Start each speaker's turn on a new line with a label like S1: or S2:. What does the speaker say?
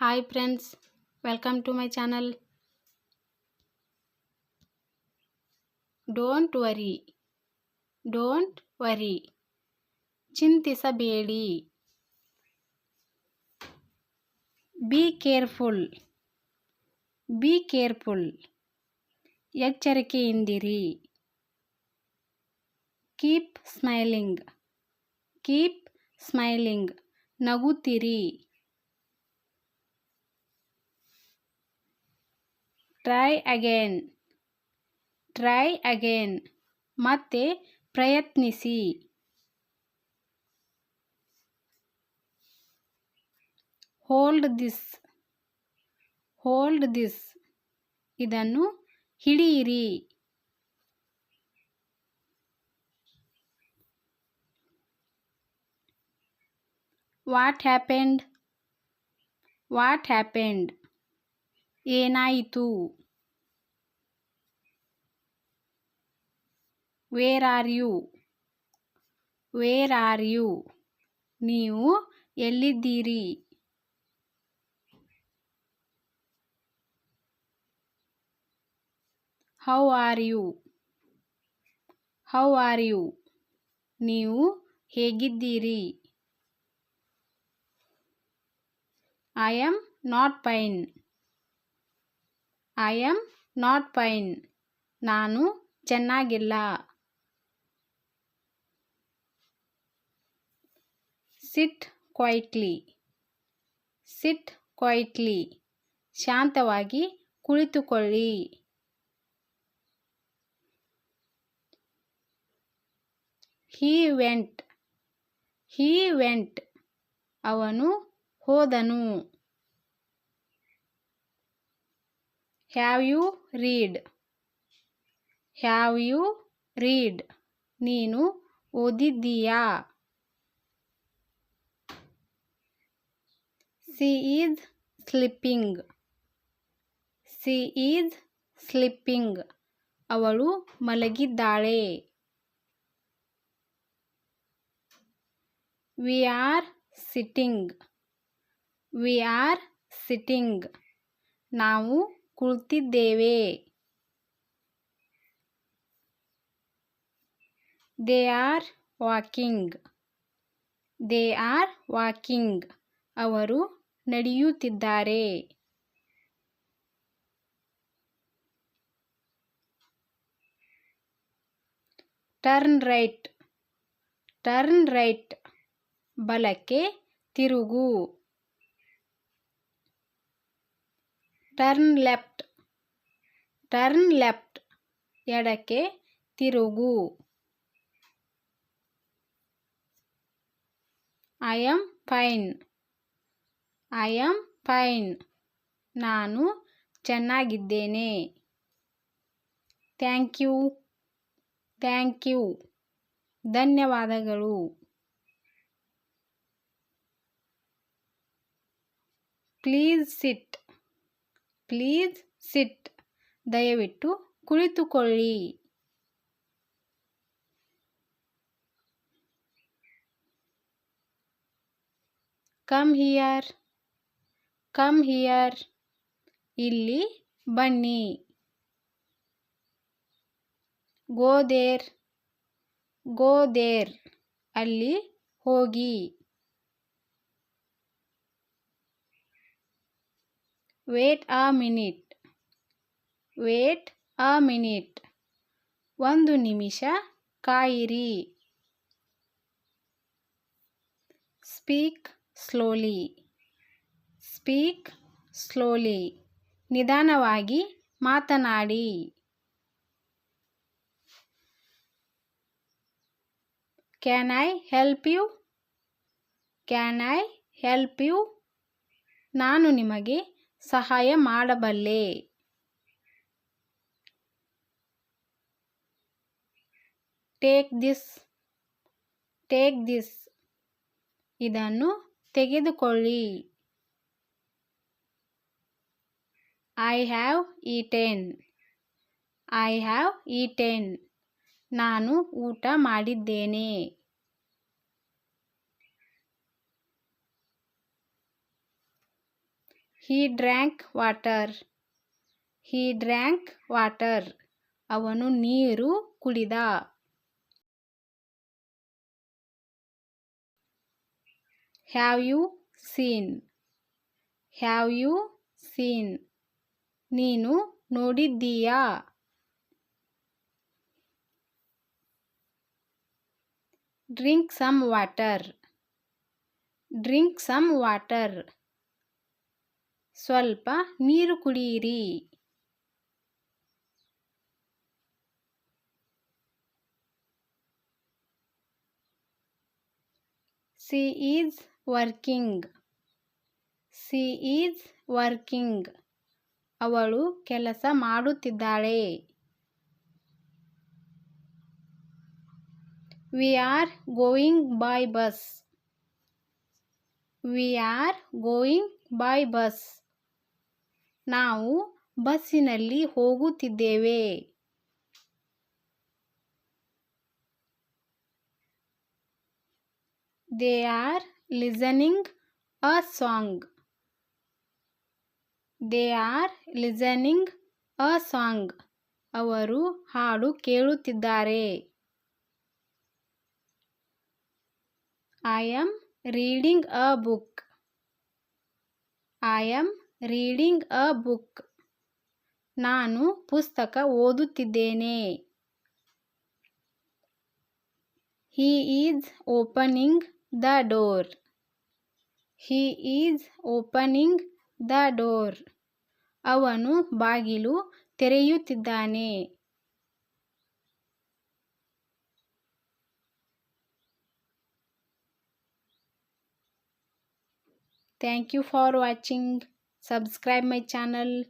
S1: Hi friends welcome to my channel. Don't worry don't worry చింతిసబేడి. Be careful be careful హెచ్చరిక ఇందిరి keep smiling keep smiling నగుతిరి. Try again try again ಮತ್ತೆ ಪ್ರಯತ್ನಿಸಿ. Hold this hold this ಇದನ್ನು ಹಿಡಿಯಿರಿ. What happened what happened ಏನಾಯಿತು? Where are you where are you ನೀವು ಎಲ್ಲಿದ್ದೀರಿ? How are you how are you ನೀವು ಹೇಗಿದ್ದೀರಿ? I am not fine I am not fine ನಾನು ಚೆನ್ನಾಗಿಲ್ಲ. ಸಿಟ್ ಕ್ವೈಟ್ಲಿ ಸಿಟ್ ಕ್ವೈಟ್ಲಿ ಶಾಂತವಾಗಿ ಕುಳಿತುಕೊಳ್ಳಿ. ಹೀ ವೆಂಟ್ ಹೀ ವೆಂಟ್ ಅವನು ಹೋದನು. Have you read have you read ನೀನು ಓದಿದ್ದೀಯಾ? She is sleeping she is sleeping ಅವಳು ಮಲಗಿದ್ದಾಳೆ. We are sitting we are sitting ನಾವು ಕುಳಿತಿದ್ದೇವೆ. They are walking they are walking ಅವರು ನಡೆಯುತ್ತಿದ್ದಾರೆ. ಟರ್ನ್ ರೈಟ್ ಟರ್ನ್ ರೈಟ್ ಬಲಕ್ಕೆ ತಿರುಗು. ಟರ್ನ್ ಲೆಫ್ಟ್ ಟರ್ನ್ ಲೆಫ್ಟ್ ಎಡಕ್ಕೆ ತಿರುಗು. I am fine. I am fine ನಾನು ಚೆನ್ನಾಗಿದ್ದೇನೆ. ಥ್ಯಾಂಕ್ ಯು ಥ್ಯಾಂಕ್ ಯು ಧನ್ಯವಾದಗಳು. ಪ್ಲೀಸ್ ಸಿಟ್ ಪ್ಲೀಸ್ ಸಿಟ್ ದಯವಿಟ್ಟು ಕುಳಿತುಕೊಳ್ಳಿ. ಕಮ್ ಹಿಯರ್ ಕಮ್ ಹಿಯರ್ ಇಲ್ಲಿ ಬನ್ನಿ. ಗೋದೇರ್ ಗೋದೇರ್ ಅಲ್ಲಿ ಹೋಗಿ. Wait a minute wait a minute ಒಂದು ನಿಮಿಷ ಕಾಯಿರಿ. Speak slowly speak slowly. ನಿಧಾನವಾಗಿ ಮಾತನಾಡಿ. Can I help you can I help you ನಾನು ನಿಮಗೆ ಸಹಾಯ ಮಾಡಬಲ್ಲೆ. ಟೇಕ್ ದಿಸ್ ಟೇಕ್ ದಿಸ್ ಇದನ್ನು ತೆಗೆದುಕೊಳ್ಳಿ. I have eaten I have eaten ನಾನು ಊಟ ಮಾಡಿದ್ದೇನೆ. He drank water he drank water ಅವನು ನೀರು ಕುಡಿದ. Have you seen have you seen ನೀನು ನೋಡಿದ್ದೀಯಾ? Drink some water. Drink some water. ಸ್ವಲ್ಪ ನೀರು ಕುಡಿಯಿರಿ she is working. She is working. ಅವಳು ಕೆಲಸ ಮಾಡುತ್ತಿದ್ದಾಳೆ. We are going by bus we are going by bus ನಾವು ಬಸ್ಸಿನಲ್ಲಿ ಹೋಗುತ್ತಿದ್ದೇವೆ. They are listening a song they are listening a song ಅವರು ಹಾಡು ಕೇಳುತ್ತಿದ್ದಾರೆ. I am reading a book I am reading a book ನಾನು ಪುಸ್ತಕ ಓದುತ್ತಿದ್ದೇನೆ. He is opening the door he is opening the door ಅವನು ಬಾಗಿಲು ತೆರೆಯುತ್ತಿದ್ದಾನೆ Thank you for watching. Subscribe my channel.